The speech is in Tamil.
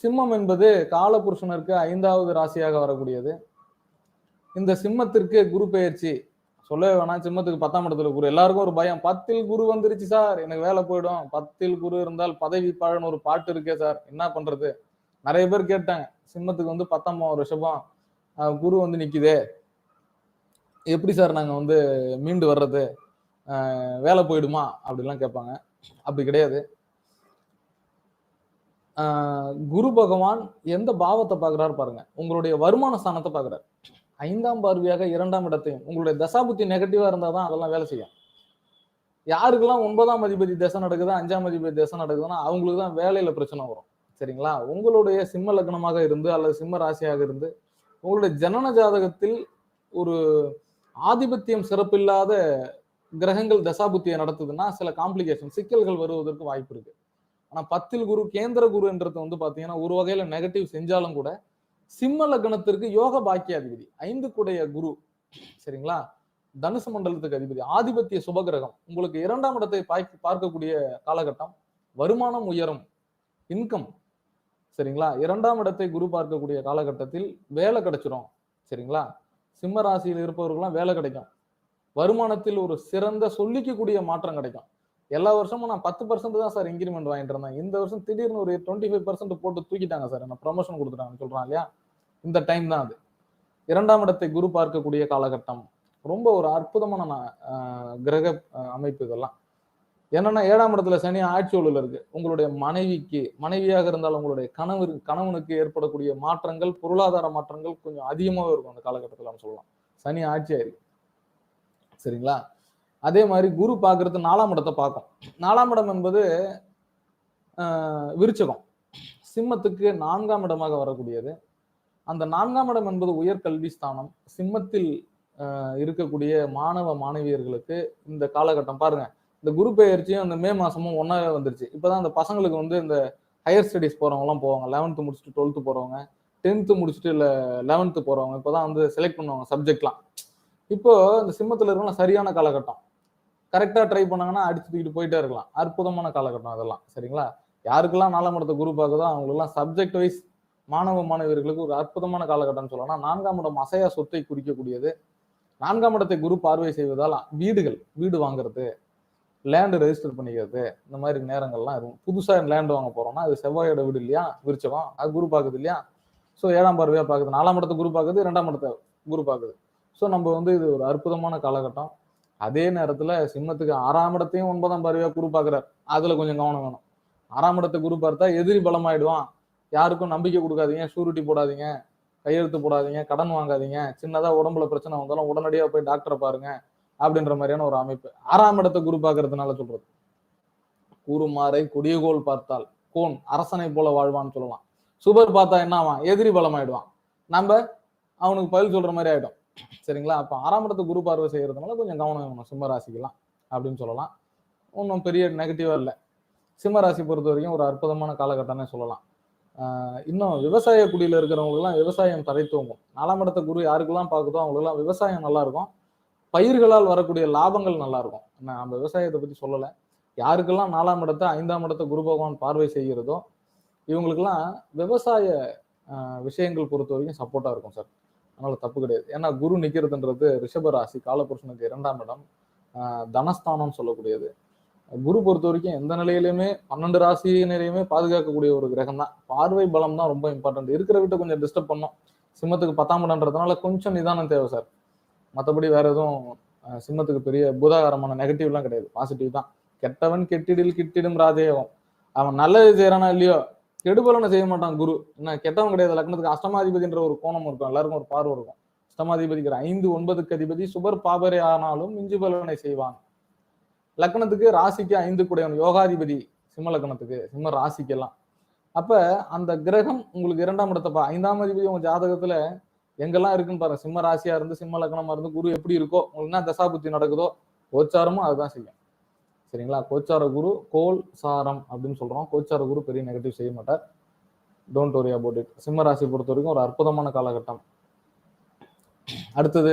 சிம்மம் என்பது காலபுருஷனருக்கு ஐந்தாவது ராசியாக வரக்கூடியது. இந்த சிம்மத்திற்கு குரு பெயர்ச்சி. சொல்லவே வேணாம் சிம்மத்துக்கு பத்தாம் இடத்துல குரு. எல்லாருக்கும் ஒரு பயம். பத்தில் குரு வந்துருச்சு சார். எனக்கு வேலை போயிடும். பத்தில் குரு இருந்தால் பதவி பழன்னு ஒரு பாட்டு இருக்கே சார். என்ன பண்றது? நிறைய பேர் கேட்டாங்க. சிம்மத்துக்கு வந்து பத்தாம் ரிஷபம். குரு வந்து நிக்குதே. எப்படி சார் நாங்க வந்து மீண்டு வர்றது? வேலை போயிடுமா? அப்படிலாம் கேட்பாங்க. அப்படி கிடையாது. குரு பகவான் எந்த பாவத்தை பார்க்குறாரு பாருங்க. உங்களுடைய வருமான ஸ்தானத்தை பார்க்குறாரு. ஐந்தாம் பார்வையாக இரண்டாம் இடத்தையும். உங்களுடைய தசாபுத்தி நெகட்டிவாக இருந்தால் தான் அதெல்லாம் வேலை செய்யும். யாருக்கெல்லாம் ஒன்பதாம் அதிபதி தசை நடக்குது அஞ்சாம் அதிபதி தசை நடக்குதுன்னா அவங்களுக்கு தான் வேலையில் பிரச்சனை வரும். சரிங்களா? உங்களுடைய சிம்ம லக்னமாக இருந்து அல்லது சிம்ம ராசியாக இருந்து உங்களுடைய ஜனன ஜாதகத்தில் ஒரு ஆதிபத்தியம் சிறப்பில்லாத கிரகங்கள் தசாபுத்தியை நடத்துதுன்னா சில காம்ப்ளிகேஷன் சிக்கல்கள் வருவதற்கு வாய்ப்பு இருக்குது ஆனா பத்தில் குரு கேந்திர குருன்றது வந்து பாத்தீங்கன்னா ஒரு வகையில நெகட்டிவ் செஞ்சாலும் கூட சிம்ம லக்னத்திற்கு யோக பாக்கியாதிபதி ஐந்து குடைய குரு சரிங்களா? தனுசு மண்டலத்துக்கு அதிபதி ஆதிபத்திய சுபகிரகம். உங்களுக்கு இரண்டாம் இடத்தை பார்க்கக்கூடிய காலகட்டம் வருமானம் உயரும் இன்கம் சரிங்களா? இரண்டாம் இடத்தை குரு பார்க்கக்கூடிய காலகட்டத்தில் வேலை கிடைச்சிரும் சரிங்களா? சிம்ம ராசியில் இருப்பவர்கள்லாம் வேலை கிடைக்கும். வருமானத்தில் ஒரு சிறந்த சொல்லிக்கக்கூடிய மாற்றம் கிடைக்கும். எல்லா வருஷமும் நான் பத்து பர்சன்ட் தான் சார் இன்க்ரிமெண்ட் வாங்கிட்டு இருந்தேன். இந்த வருஷம் திடீர்னு ஒரு டுவெண்ட்டி ஃபைவ் பர்சன்ட் போட்டு தூக்கிட்டாங்க சார் என்ன ப்ரமோஷன் கொடுத்துட்டாங்க சொல்றான் இல்லையா? இந்த டைம் தான் அது. இரண்டாம் இடத்தை குரு பார்க்கக்கூடிய காலகட்டம். ரொம்ப ஒரு அற்புதமான ஆஹ் கிரக அமைப்பு இதெல்லாம். என்னன்னா ஏழாம் இடத்துல சனி ஆட்சியோலில் இருக்கு. உங்களுடைய மனைவிக்கு மனைவியாக இருந்தாலும் உங்களுடைய கணவர் கணவனுக்கு ஏற்படக்கூடிய மாற்றங்கள் பொருளாதார மாற்றங்கள் கொஞ்சம் அதிகமாகவே இருக்கும் அந்த காலகட்டத்தில் சொல்லலாம். சனி ஆட்சி இருக்கு சரிங்களா? அதே மாதிரி குரு பார்க்கறது நாலாம் இடத்தை பார்க்கும். நாலாம் இடம் என்பது விருச்சகம். சிம்மத்துக்கு நான்காம் இடமாக வரக்கூடியது. அந்த நான்காம் இடம் என்பது உயர்கல்வி ஸ்தானம். சிம்மத்தில் இருக்கக்கூடிய மாணவ மாணவியர்களுக்கு இந்த காலகட்டம் பாருங்க. இந்த குரு பெயர்ச்சியும் அந்த மே மாசமும் ஒன்னாவே வந்துருச்சு. இப்போதான் அந்த பசங்களுக்கு வந்து இந்த ஹையர் ஸ்டடிஸ் போறவங்க போவாங்க. லெவன்த்து முடிச்சுட்டு டுவெல்த்து போறவங்க டென்த்து முடிச்சுட்டு இல்லை லெவன்த்து போறவங்க இப்போதான் வந்து செலக்ட் பண்ணுவாங்க சப்ஜெக்ட்லாம் இப்போ இந்த சிம்மத்தில் இருக்கலாம் சரியான காலகட்டம். கரெக்டாக ட்ரை பண்ணாங்கன்னா அடிச்சு தூக்கிட்டு போயிட்டே இருக்கலாம். அற்புதமான காலகட்டம் அதெல்லாம். சரிங்களா? யாருக்கெல்லாம் நாலாம் இடத்த குரூப் பார்க்குதோ அவங்களுக்குலாம் சப்ஜெக்ட் வைஸ் மாணவ மாணவியர்களுக்கு ஒரு அற்புதமான காலகட்டம்னு சொல்லலாம் நான்காம் இடம் அசையா சொத்தை குறிக்கக்கூடியது. நான்காம் இடத்தை குரு பார்வை செய்வதால் வீடுகள் வீடு வாங்குறது லேண்டு ரெஜிஸ்டர் பண்ணிக்கிறது இந்த மாதிரி நேரங்கள்லாம் இருக்கும். புதுசாக லேண்டு வாங்க போகிறோம்னா அது செவ்வாயோட வீடு இல்லையா? விருச்சவம் அது குரு பார்க்குது இல்லையா? ஸோ ஏழாம் பார்வையாக பார்க்குது. நாலாம் இடத்தை குரு பார்க்குது ரெண்டாம் இடத்தை குரு பார்க்குது. ஸோ நம்ம வந்து இது ஒரு அற்புதமான காலகட்டம். அதே நேரத்துல சிம்மத்துக்கு ஆறாம் இடத்தையும் ஒன்பதாம் பார்வையா குரு பாக்குறாரு அதுல கொஞ்சம் கவனம் வேணும். ஆறாம் இடத்தை குரு பார்த்தா எதிரி பலமாயிடுவான். யாருக்கும் நம்பிக்கை கொடுக்காதீங்க ஷூரிட்டி போடாதீங்க கையெழுத்து போடாதீங்க கடன் வாங்காதீங்க சின்னதா உடம்புல பிரச்சனை வந்தாலும் உடனடியா போய் டாக்டரை பாருங்க அப்படின்ற மாதிரியான ஒரு அமைப்பு. ஆறாம் இடத்தை குரு பாக்குறதுனால சொல்றது. கூறுமாறை கொடியகோல் பார்த்தால் கோன் அரசனை போல வாழ்வான்னு சொல்லலாம். சுபர் பார்த்தா என்ன ஆவான்? எதிரி பலமாயிடுவான். நம்ம அவனுக்கு பதில் சொல்ற மாதிரி ஆயிடும். சரிங்களா? அப்போ ஆறாம் இடத்தை குரு பார்வை செய்கிறதுனால கொஞ்சம் கவனம் வேணும். சிம்ம ராசிக்கெல்லாம் அப்படின்னு சொல்லலாம். ஒன்றும் பெரிய நெகட்டிவாக இல்லை. சிம்ம ராசி பொறுத்த வரைக்கும் ஒரு அற்புதமான காலகட்டம்னே சொல்லலாம். இன்னும் விவசாய குடியில் இருக்கிறவங்களுக்குலாம் விவசாயம் தலை தூங்கும். நாலாம் இடத்த குரு யாருக்கெல்லாம் பார்க்குதோ அவங்களுக்குலாம் விவசாயம் நல்லா இருக்கும். பயிர்களால் வரக்கூடிய லாபங்கள் நல்லா இருக்கும். நான் அந்த விவசாயத்தை பற்றி சொல்லலை. யாருக்கெல்லாம் நாலாம் இடத்த ஐந்தாம் இடத்த குரு பகவான் பார்வை செய்கிறதோ இவங்களுக்கெல்லாம் விவசாய விஷயங்கள் பொறுத்த வரைக்கும் சப்போர்ட்டாக இருக்கும் சார் அதனால தப்பு கிடையாது. ஏன்னா குரு நிக்கிறதுன்றது ரிஷபராசி காலபுருஷனுக்கு இரண்டாம் இடம். தனஸ்தானம் சொல்லக்கூடியது. குரு பொறுத்த வரைக்கும் எந்த நிலையிலுமே பன்னெண்டு ராசியினரையுமே பாதுகாக்கக்கூடிய ஒரு கிரகம் தான் பார்வை பலம் தான் ரொம்ப இம்பார்ட்டன்ட் இருக்கிற வீட்டை கொஞ்சம் டிஸ்டர்ப் பண்ணும். சிம்மத்துக்கு பத்தாம் இடம்ன்றதுனால கொஞ்சம் நிதானம் தேவை சார் மற்றபடி வேற எதுவும் சிம்மத்துக்கு பெரிய பூதாகாரமான நெகட்டிவ்லாம் கிடையாது. பாசிட்டிவ் தான். கெட்டவன் கெட்டிடில் கிட்டிடும் ராதேவம் அவன் நல்லது செய்யறானா இல்லையோ கெடுபலனை செய்ய மாட்டான் குரு. என்ன கெட்டவன் கிடையாது. லக்னத்துக்கு அஷ்டமாதிபதின்ற ஒரு கோணம் இருக்கும். எல்லாருக்கும் ஒரு பார்வை இருக்கும். அஷ்டமாதிபதிக்கிற ஐந்து ஒன்பதுக்கு அதிபதி சுபர் பாபரே ஆனாலும் மிஞ்சு பலனை செய்வான். லக்னத்துக்கு ராசிக்கு ஐந்து கூடையவன். யோகாதிபதி சிம்ம லக்னத்துக்கு சிம்ம ராசிக்கெல்லாம். அப்ப அந்த கிரகம் உங்களுக்கு இரண்டாம் இடத்தப்பா ஐந்தாம் அதிபதி உங்க ஜாதகத்துல எங்கெல்லாம் இருக்குன்னு பாருங்க. சிம்ம ராசியா இருந்து சிம்ம லக்னமா இருந்து குரு எப்படி இருக்கோ உங்களுக்கு என்ன தசாபுத்தி நடக்குதோ கோச்சாரமும் அதுதான் செய்யும். சரிங்களா? கோச்சார குரு கோல் சாரம் அப்படின்னு சொல்றோம். கோச்சார குரு பெரிய நெகட்டிவ் செய்ய மாட்டார். டோன்ட் ஒரி அபவுட் இட் சிம்ம ராசி பொறுத்த வரைக்கும் ஒரு அற்புதமான காலகட்டம். அடுத்தது